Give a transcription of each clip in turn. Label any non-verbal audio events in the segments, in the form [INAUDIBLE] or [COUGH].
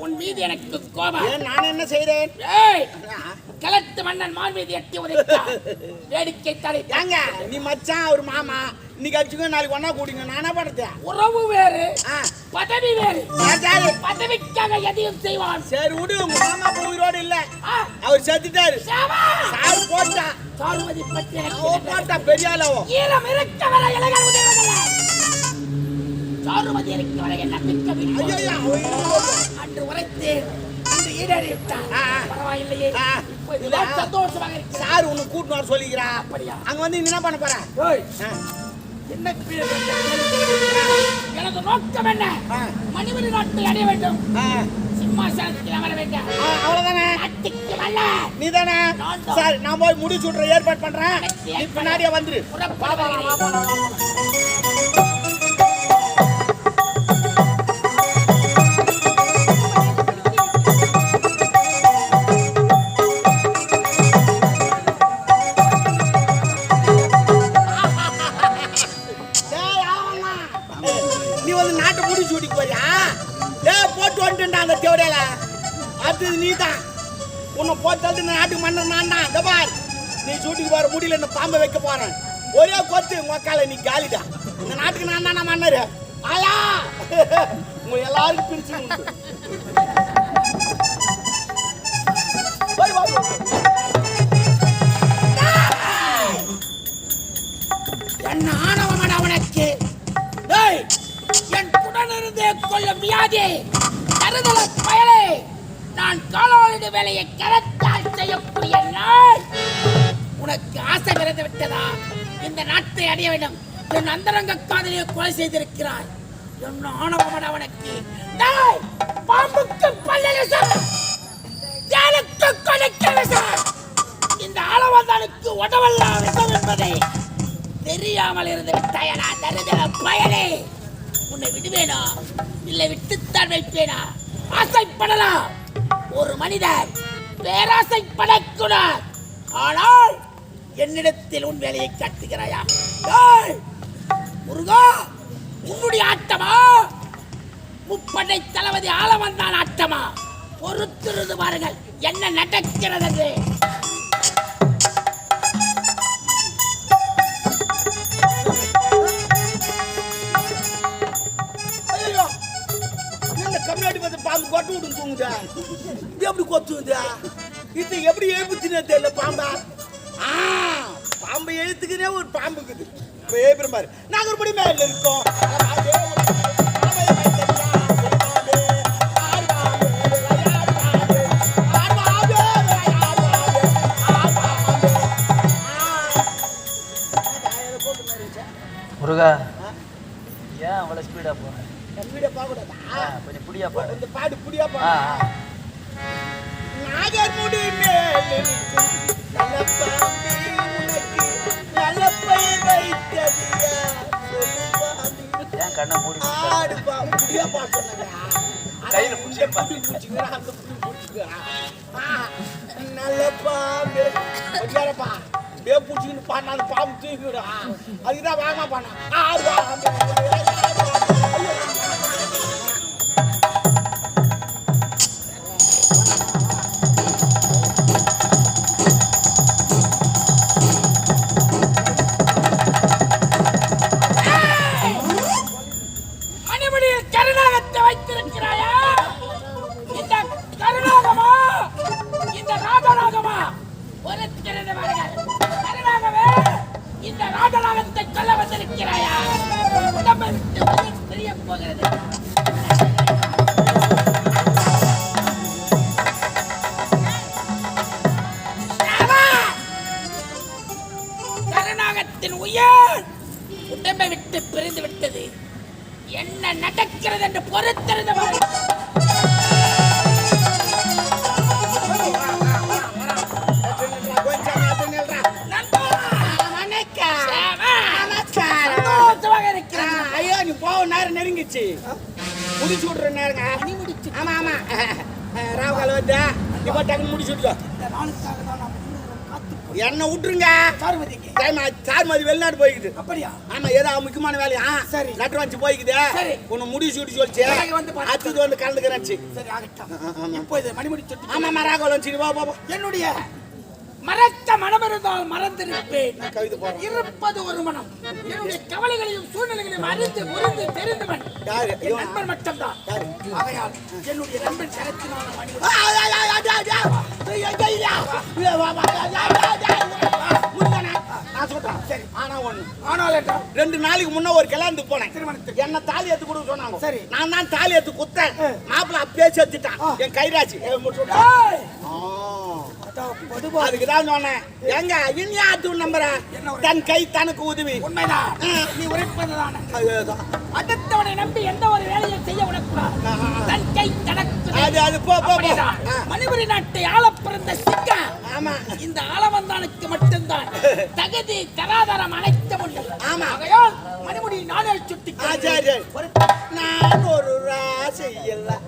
உன் மீது எனக்கு கோபம். ஏன் நான் என்ன செய்தேன்? ஏய் மன்னன் மான் மீது எட்டி உதைத்தார் [LAUGHS] வேடிக்கை ஏங்க நீ மச்சான் அவர் மாமா. இன்னைக்கு அடிச்சுக்கோ நாளைக்கு ஒண்ணா கூடிங்க நானா பண்றது? உறவு வேறு பதவி வேறு. சரி, சரி பதவிக்காக எதையும் செய்வான். சரி விடு. உங்க மாமா இப்ப உயிரோடு இல்ல. அவர் செத்துட்டாரு! சாவு. போட்டா. சாருவதி பற்றி? போட்டா பெரிய ஆளவோ ஈழம் இருக்க வரை இளைஞர் உதவுவதில்ல சாருவதி இருக்க வரை என்ன மிக்க விருப்பம். ஐயோ அவ இருக்கு. அன்று உரைத்து இன்று ஈடேறிவிட்டார் ஆ, ஆ. பரவாயில்லையே. ஆ, இப்போது இல்ல. நான் சந்தோஷமாக இருக்கிறேன் சார் உன்னை கூட்டின்னு வர சொல்லிக்கிறா? அங்க வந்து என்ன பண்ண போற? எனது நோக்கம் என்ன. மணிமணி அடைய வேண்டும். சிம்மாசனத்தில் அமர வேண்டும். அவ்வளவுதானே? நீ தானே. சார் நான் போய் முடிச்சு விட்ற ஏற்பாடு பண்றேன். பின்னாடியே வந்துரு. நீ போற முடியல இந்த பாம்பை வைக்க போறேன். ஒரே கொத்து மக்கால நீ காலிடா. இந்த நாட்டுக்கு நான் தான் மன்னரு. ஆயா! உங்க எல்லாருக்கும் பிரிச்சு என் போய் என்ன ஆணவமட அவனுக்கு. என் உடனிருந்தே கொள்ளும் வியாதி. தருதல பயலே. நான் காலாளிடு வேலையை கரத்தால் செய்யக்கூடிய நாள் உனக்கு ஆசை பிறந்து விட்டதா? இந்த நாட்டை அடைய வேண்டும். என் அந்தரங்க காதலியை கொலை செய்திருக்கிறாய். என் ஆணவமட அவனுக்கு பாம்புக்கு பல்லல ஜாலுக்கு கொலைக்க இந்த அளவந்தானுக்கு உடவெல்லாம் விஷம் என்பதை தெரியாமல் இருந்து விட்டாயனா தருதல பயலே? உன்னை விடுவேனா? இல்லை விட்டுத்தான் வைப்பேனா? ஆசைப்படலாம். ஒரு மனிதர் பேராசைப்படக்கூடாது. ஆனால் என்னிடத்தில் உன் வேலையை காட்டுகிறாயா? முருகா உன்னுடைய ஆட்டமா? முப்படை தளபதி ஆளவந்தான் ஆட்டமா? பொறுத்திருந்து பாருங்கள் என்ன நடக்கிறது என்று. பாம்பு கொட்டு விட்டு தூங்குதா? இது எப்படி கொத்துதா இது எப்படி எழுப்புச்சுனே தெரியல பாம்பா. ஆ பாம்பு எழுத்துக்குனே ஒரு பாம்பு இருக்குது. இப்போ நாங்கள் ஒரு படி மேல இருக்கோம் முருகா ஏன் அவ்வளோ ஸ்பீடாக போகிறேன் வீடியோ பார்க்கக்கூடாதா கொஞ்சம் புடியா பாடு. இந்த பாடு புடியா பாடு. ஆ. நாகர்முடி மேலிருக்கும் நல்ல கண்ணை மூடி கொடுத்தாரு? ஆடு பாம்பு, புடியா பா சொன்னேங்க. கையில புடிச்சே புடி புடிச்சுக்கிறா, அந்த புடி புடிச்சுக்கிறா. ஆ, நல்ல பாம்பு அப்படியே பாடினா தூக்கிவிடும் அதுக்குதான் வேகமா ஆடு நேரம் நெருங்கிச்சு முடிச்சு விட்ற நேரங்க ஆமா ஆமா ராவகால வந்தா நீ டக்குன்னு முடிச்சு விட்டுக்கோ என்ன விட்டுருங்க டைம் சார்மதி வெளிநாடு போய்க்குது அப்படியா ஆமா ஏதோ முக்கியமான வேலையா சரி. லெட்டர் வச்சு போய்க்குது சரி. உன்னை முடி சூட்டி சொல்லிச்சு வந்து. அடுத்தது வந்து கலந்துக்கிறேன் சரி ஆகட்டும் இப்போ இது மணிமுடி சுட்டி ஆமா மராகோலம் சரி வா வா. என்னுடைய மறக்க மனம் இருந்தால் மறந்திருப்பேன் இருப்பது ஒரு மனம் என்னுடைய கவலைகளையும் சூழ்நிலைகளையும் அறிந்து புரிந்து தெரிந்தவன்? நண்பன் மட்டும்தான்? ஆகையால் என்னுடைய நண்பன் கரத்தினான மணி நான் சொல்றேன். சரி. ஆனா ஒண்ணு என்றால் ரெண்டு நாளைக்கு முன்ன ஒரு கல்யாணத்துக்கு போனேன் திருமணத்துக்கு. என்ன தாலி எடுத்து கொடுக்க சொன்னாங்க சரி. நான் தான் தாலி எடுத்து குத்தேன் மாப்பிள்ள அப்பயே சேர்த்துட்டான் ஆ. என் கைராசி ஏ, முடிச்சு ஏய்! ஆ. அதான் படுவா. அதுக்கு தான் சொன்னேன். எங்க இனியாத்து நம்புற? என்ன ஒரு- தன் கை தனக்கு உதவி. உண்மைதான். நீ உரைப்பதுதான். அடுத்தவனை நம்பி எந்த ஒரு வேலையை செய்ய விடக்கூடாது. தன் கை தனக்கு அது அது போ போ. மணிபுரி நாட்டை ஆள பிறந்த சிங்கம் ஆமா. இந்த ஆளவந்தானுக்கு மட்டும்தான். [LAUGHS] தகுதி தராதரம் அனைத்தும் உண்டு. ஆமா. ஆகையால் மணிமுடி நாடல் சுட்டி. நான் ஒரு ராசி இல்ல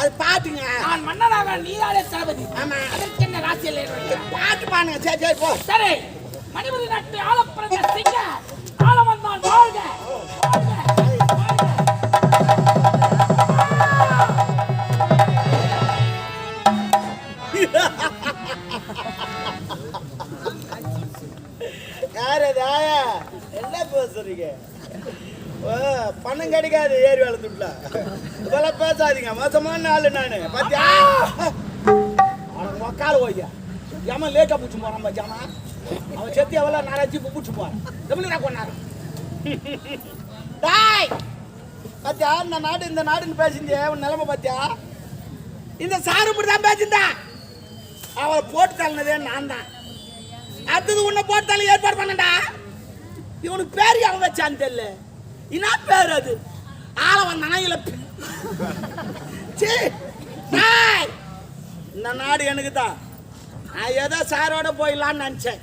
அது பாட்டுங்க நான் மன்னனாக நீதானே தளபதி ஆமா. அதற்கு என்ன ராசியில்? பாட்டு பாடுங்க சரி சரி போ சரி மணிபுரி நாட்டை ஆள பிறந்த சிங்கம் ஆளவந்தான் வாழ்க வாழ்க, வாழ்க. யார் அது ஆயா என்ன பேசுறீங்க பணம் கிடைக்காது ஏறி வேலை துட்ல இதெல்லாம் பேசாதீங்க மோசமான ஆளு நானு. பாத்தியா? அவனுக்கு உக்கால ஓய்யா. ஏமா லேட்டா பிடிச்சி போறான் ஜாமா அவன் செத்தி எவ்வளோ நாளாச்சு இப்போ பிடிச்சி போறான். எப்படி நான் கொண்டாரு டாய்! பாத்தியா இந்த நாடு இந்த நாடுன்னு பேசிந்தே உன் நிலைமை பாத்தியா? இந்த சாரு இப்படி தான் பேசிந்தா அவளை போட்டு தள்ளினதே நான் தான். அடுத்தது உன்னை போட்டாலும் ஏற்பாடு பண்ணடா இவனுக்கு பேர் அவன் வச்சான்னு தெரியல. என்ன பேர் அது? ஆள வந்தானா இல்ல சீ, இந்த நாடு எனக்கு தான் நான் ஏதோ சாரோட போயிடலான்னு நினச்சேன்.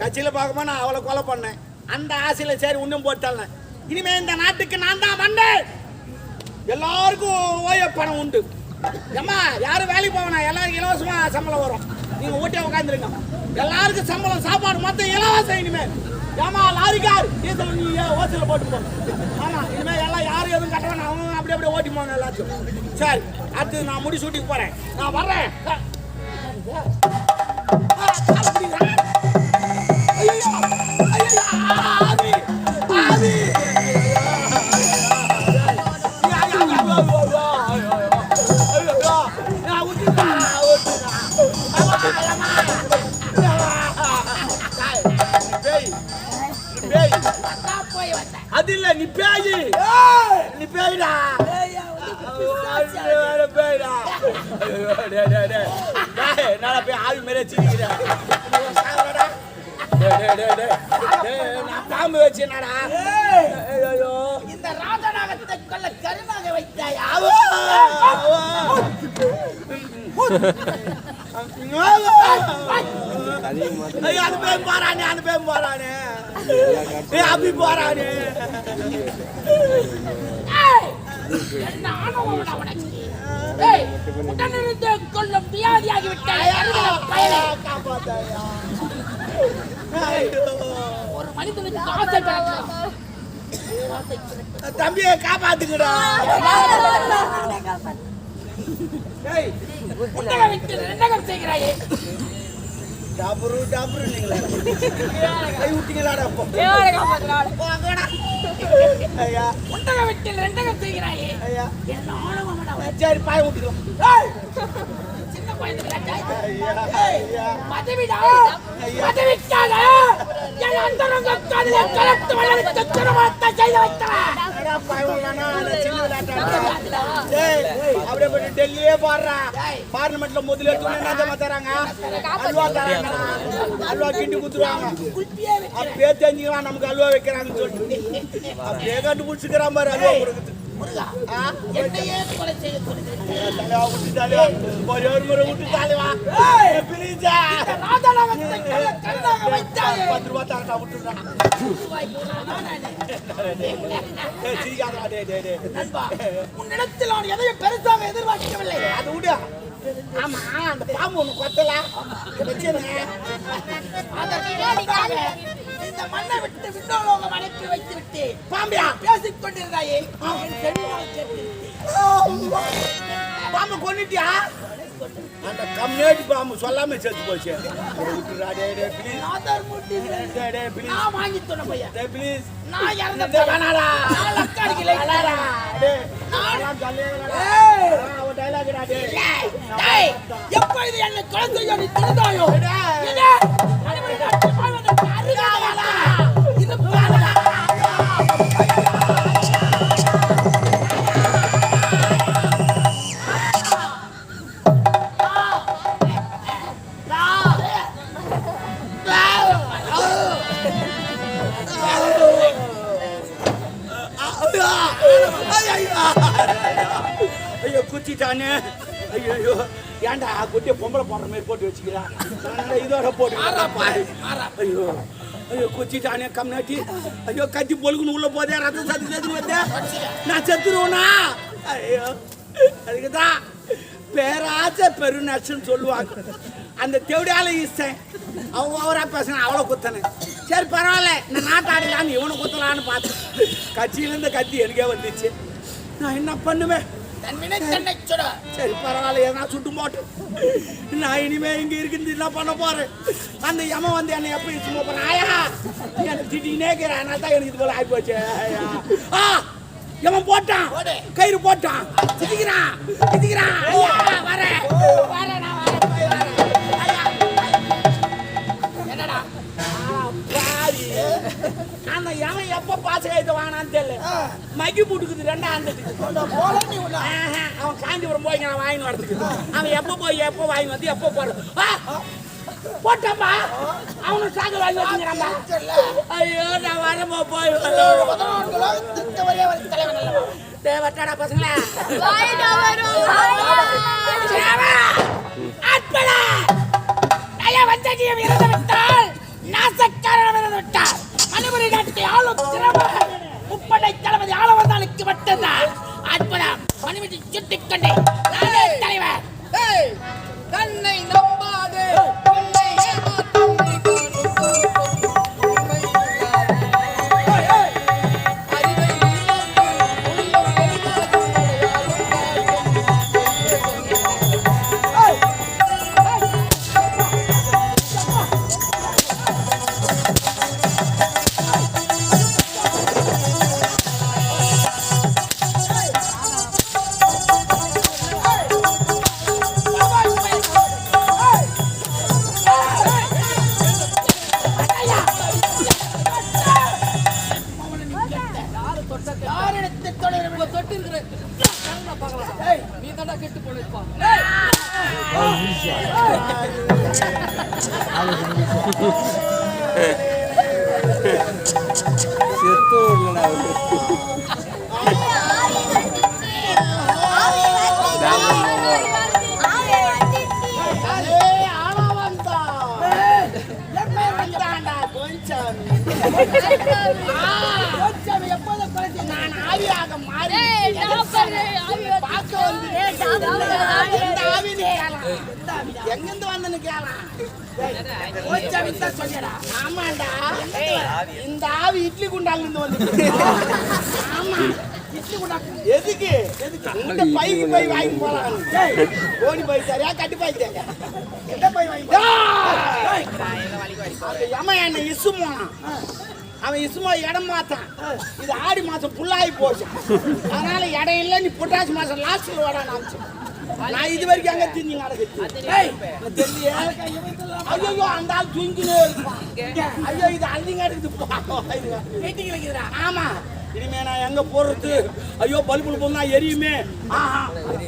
கட்சியில் பார்க்கும்போது நான் அவளை கொலை பண்ணேன். அந்த ஆசையில் சரி இன்னும் போட்டால இனிமே இந்த நாட்டுக்கு நான் தான் வந்தேன். எல்லாருக்கும் ஓய்வு பணம் உண்டு. ஏம்மா யாரும் வேலைக்கு போவேனா? எல்லாருக்கும் இலவசமாக சம்பளம் வரும். நீங்கள் ஊட்டியா உட்காந்துருங்க எல்லாருக்கும் சம்பளம் சாப்பாடு மொத்தம் இலவசம் இனிமேல் ஏமா லாரிக்கார் டீசல் நீ ஓசில போட்டு போ ஆமா இனிமே எல்லாம் யாரும் எதுவும் கட்ட வேணாம் அவங்க அப்படியே அப்படியே ஓட்டி போங்க எல்லாத்தையும். சரி அடுத்து நான் முடி சூட்டிக்கு போறேன். நான் வர்றேன். ஆ, அப்படியா? அது இல்ல நீ பேயி நீ பேய்டா நான் போய் ஆவி மேலே சிரிக்கிறேன் நான் பாம்பு வச்சேனாடா ஐயோ இந்த ராஜநாகத்தை கொல்ல கருணாக வைத்தாயா? அவோ போறானே போறானே அப்படி போறானே உடனிருந்து ஒரு மனிதனுக்கு ஆசை தம்பியை காப்பாத்துக்கடா புத்தக விட்டு ரெண்டகம் செய்கிறாயே நீங்களா கை விட்டீங்களாடா அப்போ ஐயா புத்தக ரெண்டகம் செய்கிறாயே ஐயா என்ன சரி பாய விட்டுக்கலாம் சின்ன ஐயா பதவிடா என் அந்தரங்க கலத்து வளர்த்து திருமணத்தை செய்து வைத்தவன் அந்த சின்ன அப்படியே போய் டெல்லியே பாடுறா. பார்லிமெண்ட்ல முதல்ல எடுத்து ஜமா தெரியுமா தராங்க. அல்வா தராங்க அல்வா கிண்டி குத்துருவாங்க அப்படியே தெரிஞ்சுக்கலாம் நமக்கு அல்வா வைக்கிறாங்கன்னு சொல்லிட்டு. அப்படியே கண்டுபிடிச்சிக்கிறான் பாரு அல்வா கொடுக்குது ஆ? என்னையே கொலை செய்ய உன்னிடத்தில் நான். எதையும் பெருசாக எதிர்பார்க்கவில்லை. அது விடு ஆமா. அந்த பாம்பு ஒண்ணு கொத்தல? வச்சிருங்க. அதற்காக இந்த மண்ணை விட்டு விண்ணோலோகம் அனுப்பி வைத்து விட்டு பாம்பியா? பேசிக் கொண்டிருந்தாயே என் செவியால் கேட்டிருந்தேன். பாம்பு கொன்னுட்டியா? அந்த கம்யூனிட்டி பாம்பு சொல்லாம செத்து போச்சு. நான் வாங்கி சொன்ன பையன். டேய் ப்ளீஸ் நான் இறந்த வேணாடா. எப்பொழுது என்னை கொலை செய்ய நீ துணிந்தாயோ? ஏன்டா குட்டியை பொம்பளை போடுற மாதிரி போட்டு வச்சுக்கிறா? நான் இதோட போட்டு ஐயோ ஐயோ குச்சிட்டானே கம்னாட்டி ஐயோ கத்தி பொழுகுன்னு உள்ள போதே ரத்தம் சத்து சத்து வந்தே நான் செத்துருவேனா? ஐயோ அதுக்கு தான் பேராச்ச பெருநச்சுன்னு சொல்லுவாங்க. அந்த தேவடியால ஈஸ்டேன் அவங்க அவரா பேசின அவ்வளோ குத்தனேன் சரி பரவாயில்ல இந்த நாட்டாடிலான்னு இவனை குத்தலான்னு பார்த்தேன். கட்சியிலேருந்து கத்தி எனக்கே வந்துச்சு. நான் என்ன பண்ணுவேன்? தன் வினை தன்னை சுட. சரி பரவாயில்ல எதனா சுட்டு போட்டு நான் இனிமே இங்க இருக்குது என்ன பண்ண போறேன். அந்த யமன் வந்து என்னை எப்படி சும்மா போறேன் ஆயா எனக்கு திட்டினே இருக்கிறேன் அதனால தான் எனக்கு இது போல ஆகி போச்சு. ஆ யமன் போட்டான். போடு. கயிறு போட்டான். திட்டிக்கிறான் திட்டிக்கிறான் ஐயா வரேன். வரேன் நான் அந்த யமன் எப்ப பாச கைத்து வாங்கினான்னு தெரியல மக்கி போட்டுக்குது ரெண்டாம் ஆண்டுக்கு. அவன் காஞ்சிபுரம் போய் நான் வாங்கி வரதுக்கு. அவன் எப்போ போய் எப்போ வாங்கி வந்து எப்போ போறது! போட்டப்பா அவனும் சாக வாங்கி வச்சுக்கிறான்பா. ஐயோ நான் வரப்போ போய்? தேவட்டாடா பசங்களா. ஆட்பட! நயவஞ்சகியம் இறந்து விட்டால், நாசக்காரனும் இறந்து விட்டால், ஆளும் திறமை முப்படை தளபதி ஆளவந்தானுக்கு மட்டும்தான். அற்புதம். மணிபுரி சுட்டிக் தலைவர். தன்னை நம்பாதே ஆமாண்டா. இந்த ஆவி இட்லி குண்டால இருந்து வந்து [LAUGHS] ஆமா. இட்லி குண்டா எதுக்கு? உங்கள்கிட்ட பைக்கு போய் வாங்கி போலாம். கோணி பை சரியா கட்டி பை எந்த பை வாங்கி யம என்ன இசுமான் அவன் இசுமா இடம் மாத்தான். இது ஆடி மாசம் புல்லாகி போச்சு. அதனால இடம் இல்லை நீ புட்டாசி மாசம் லாஸ்ட்ல வர நான் இது வரைக்கும் அங்க திஞ்சி நடக்குது ஐயோ அந்த ஆள் தூங்கினே இருப்பான். ஐயோ இது அள்ளிங்க வைக்கிறா ஆமா. இனிமே நான் எங்க போறது? ஐயோ பல்புல போனா எரியுமே.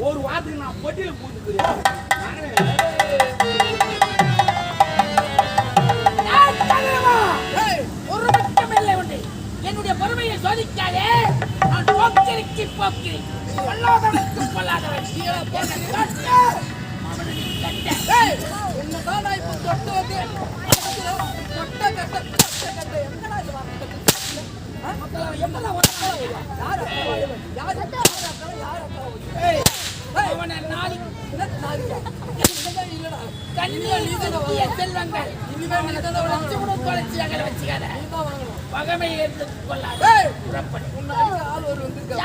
ஒரு வாரத்துக்கு நான் பொட்டியில பூத்துக்கிறேன் நான். தலைவா! ஏய், ஒரு மட்டும் இல்லை உண்டு. என்னுடைய பொறுமையை சோதிக்காதே. நான் போக்கிரிக்கு போக்கிரி பொல்லாதவனுக்கு பொல்லாதவன் கீழே தொட்டு வந்து தொட்ட கட்ட கட்ட இது செல்வங்கள் கூட தொலைச்சு வச்சுக்காத. பகமையை கொள்ளாத ஆள் ஒரு வந்திருக்காரு.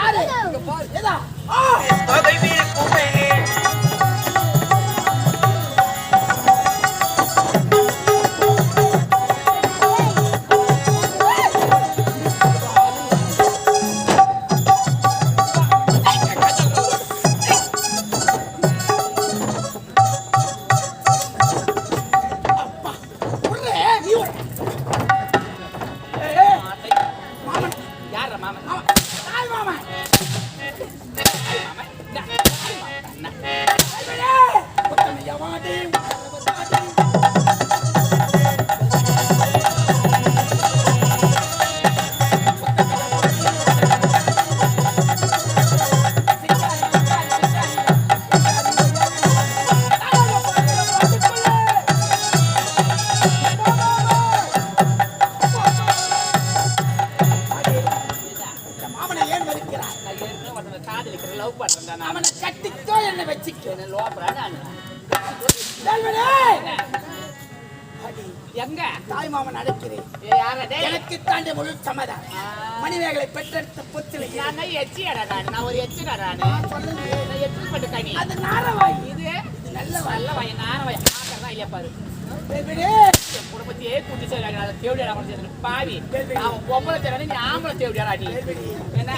பாவி. அவன் பொம்பளை தேவனே, நீ ஆம்பளை தேவடியாடா நீ. என்ன?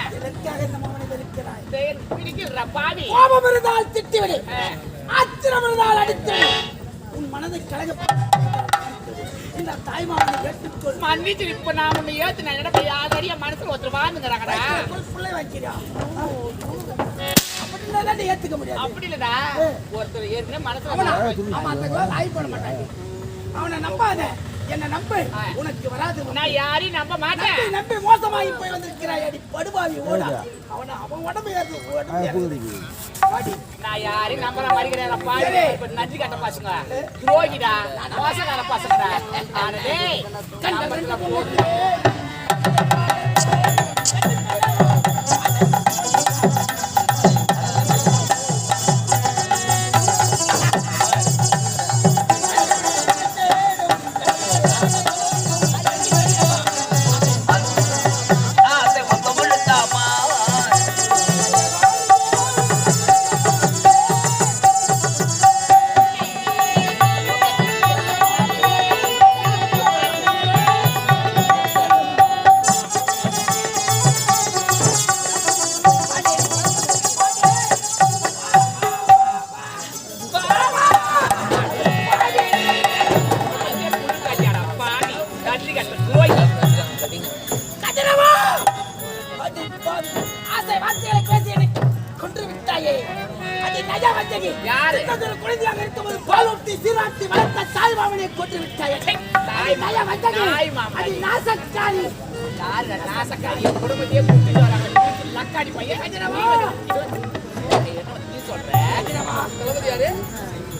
பிடிக்கிறா பாவி. கோபம் இருந்தால் திட்டிவிடு ஆ. ஆத்திரம் இருந்தால் அடித்துவிடு உன் மனதை கலக இந்த தாய் மாமனை ஏற்றுக்கொள் மன்னிச்சு இப்ப நான் உன்னை ஏத்து நான் என்னடா யாரு என் மனசுல ஒருத்தர் வாழ்ந்துங்கிறாங்கடா பிள்ளை வைக்கிறியா நீ ஏத்துக்க முடியாது அப்படி இல்லடா ஒருத்தர் ஏற்கனவே மனசுல அவனா அந்த கோல் ஆய் பண்ண மாட்டான் அவனை நம்பாத என்ன நம்பு. உனக்கு வராது நான் யாரையும் நம்ப மாட்டேன். நம்பி நம்பி மோசமாகி போய் வந்திருக்கிறாய் அடி படுபாவி ஓடா. அவன அவன் உடம்பு ஏறு உடம்பு நான் யாரையும் நம்புற மாதிரி கிடையாது பாரு இப்ப நன்றி கட்ட பசங்க. துரோகிடா. மோசக்கார பசங்கடா. ஆனா டேய் கண்ட கண்ட போ.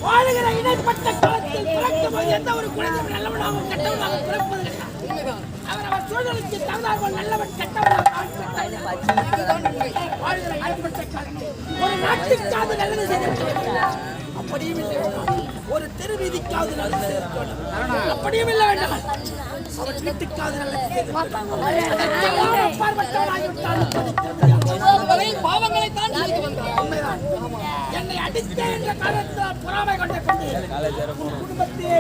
வாழுகிற இடைப்பட்ட காலத்தில் பிறக்கும் எந்த ஒரு குழந்தையும் நல்லவனாக கெட்டவனாகவும் பிறப்பதில்லை அவர் அவர் சூழலுக்கு தகுந்தார்கள் நல்லவன் கெட்டவனாக வாழ்கிற காலத்தில் ஒரு நல்லது செய்திருக்க அப்படியும் இல்லை. ஒரு தெரு வீதிக்காவது நல்லது செய்திருக்க அப்படியும் இல்லை வேண்டாம். அவர் வீட்டுக்காவது நல்லது பாவங்களை தான் என்னை அடித்தேன் என்ற காரணத்தால் பொறாமை கொண்ட கொண்டு குடும்பத்தையே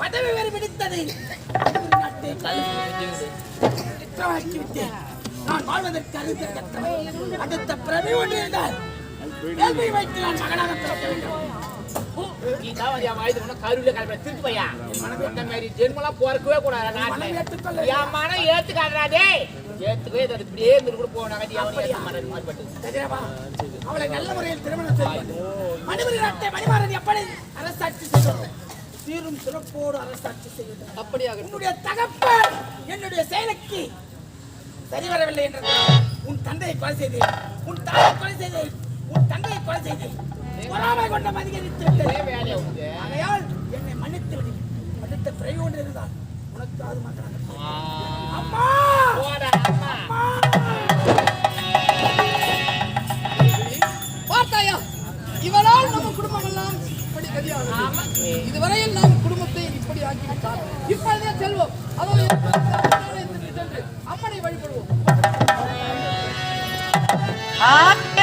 பதவி வேறு பிடித்தது நான் வாழ்வதற்கு அடுத்த பிரபி ஒன்று இருந்தால் கேள்வி வைத்து நான் மகனாக பிறக்க வேண்டும் டேய். ஏத்துக்கவே இப்படியே இருந்து கூட போனாங்க அவளை நல்ல முறையில் திருமணம் செய்து மணிமணி நாட்டை மணிமாறன் எப்படி அரசாட்சி செய்வது சீரும் சிறப்போடு அரசாட்சி செய்வது அப்படியாக உன்னுடைய தகப்பன் என்னுடைய செயலுக்கு சரி வரவில்லை என்றால் உன் தந்தையை கொலை செய்தேன். உன் தாயை கொலை செய்தேன். உன் தந்தையை கொலை செய்தேன். பொறாமை கொண்ட மதிகரித்து ஆகையால் என்னை மன்னித்து மன்னித்த பிறகு கொண்டு இருந்தால் உனக்கு அது மாத்திரம் அம்மா! பார்த்தாயா? இவரால் நம்ம குடும்பம் எல்லாம் இப்படி கதியாகும் இதுவரையில் நாம் குடும்பத்தை இப்படி ஆக்கிவிட்டார் இப்பொழுதே செல்வோம். அதாவது அம்மனை வழிபடுவோம். Ah!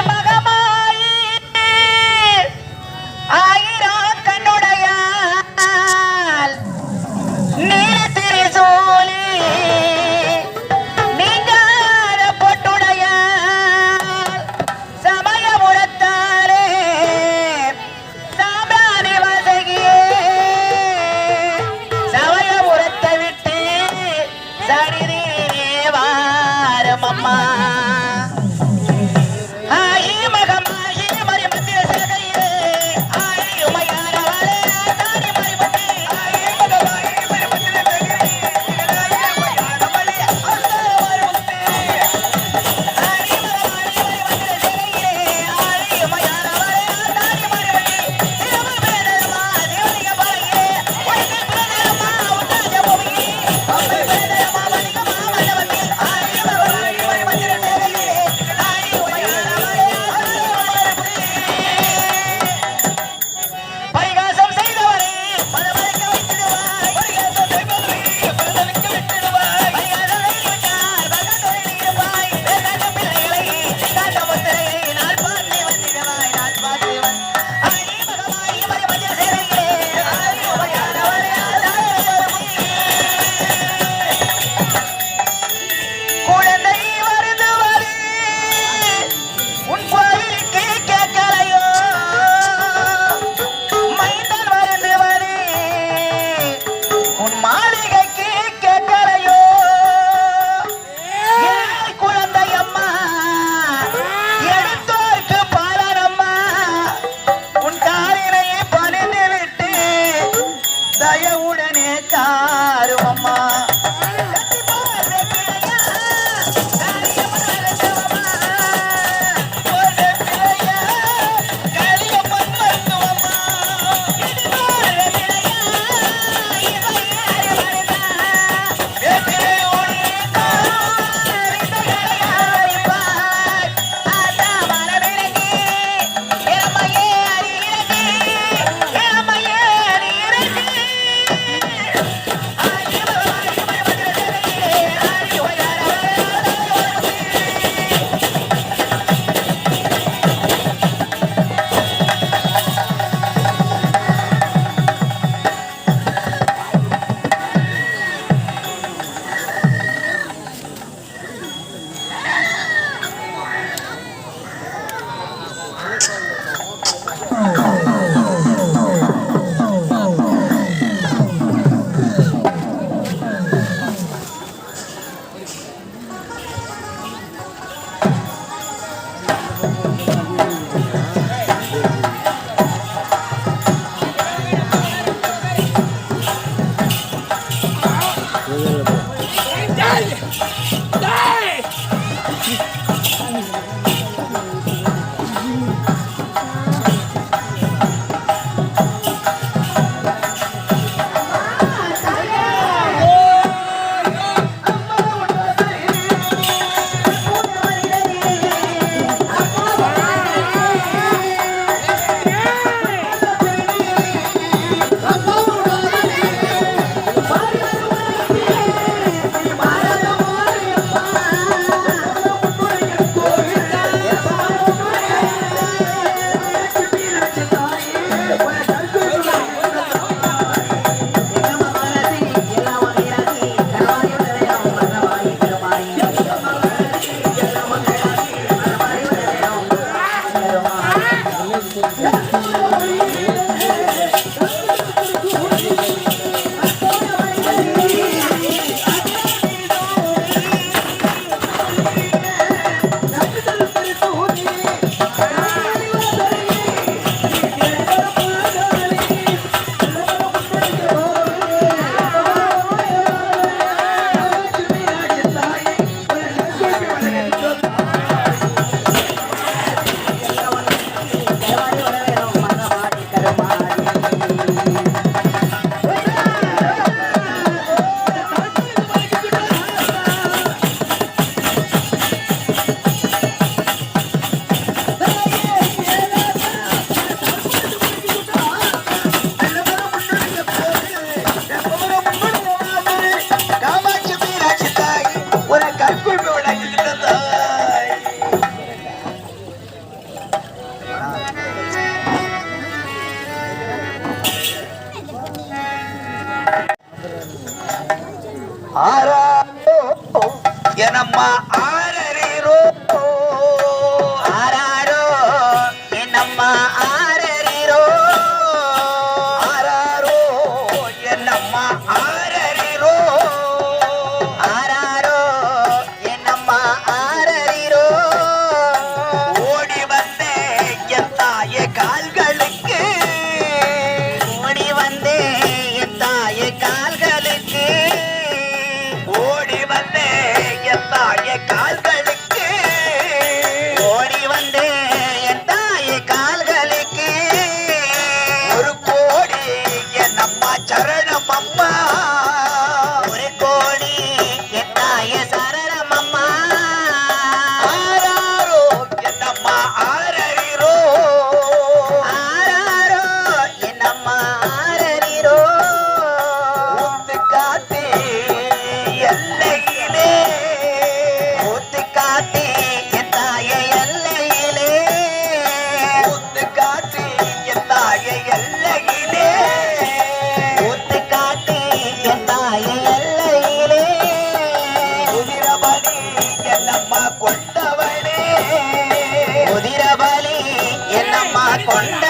party.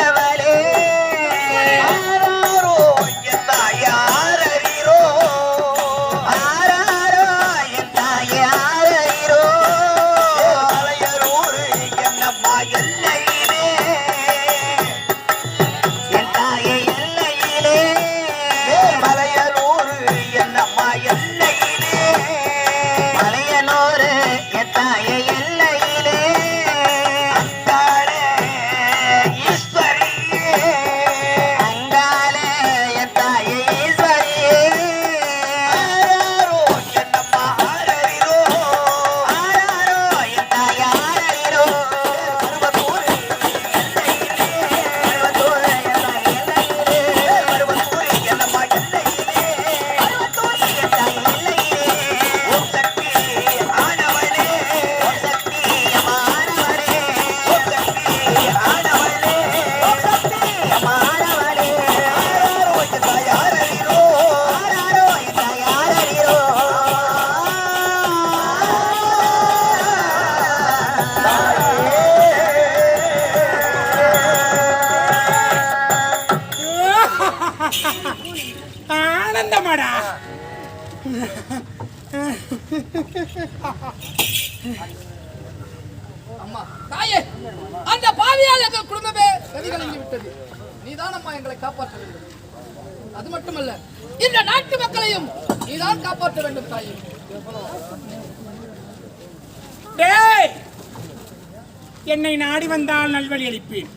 நல்வழி அளிப்பேன்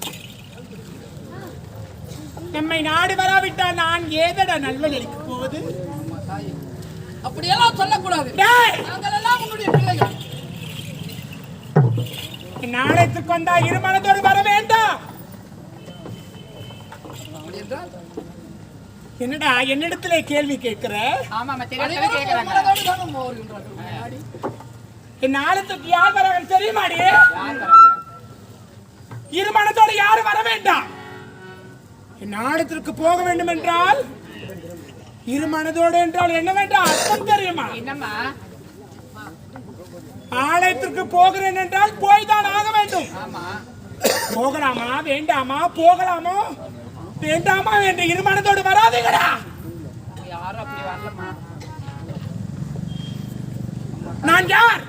நம்மை நாடு வராவிட்டால் நான் ஏதடா நல்வழி அளிக்க போவது? அப்படியெல்லாம் சொல்லக்கூடாது. நாங்களெல்லாம் உங்களுடைய பிள்ளைகள். வர வேண்டாம். என்னடா என்னிடத்துல கேள்வி கேட்கிற? நாளத்துக்கு யார் வராங்க தெரியுமாடி? இருமணத்தோடு யாரும் வர வேண்டாம். என் போக வேண்டும் என்றால் இருமனதோடு என்றால் என்ன வேண்டாம் அர்த்தம் தெரியுமா? என்னம்மா? ஆலயத்திற்கு போகிறேன் என்றால் போய்தான் ஆக வேண்டும். போகலாமா வேண்டாமா போகலாமோ? வேண்டாமா என்று இருமனதோடு வராதீங்களா நான் யார்?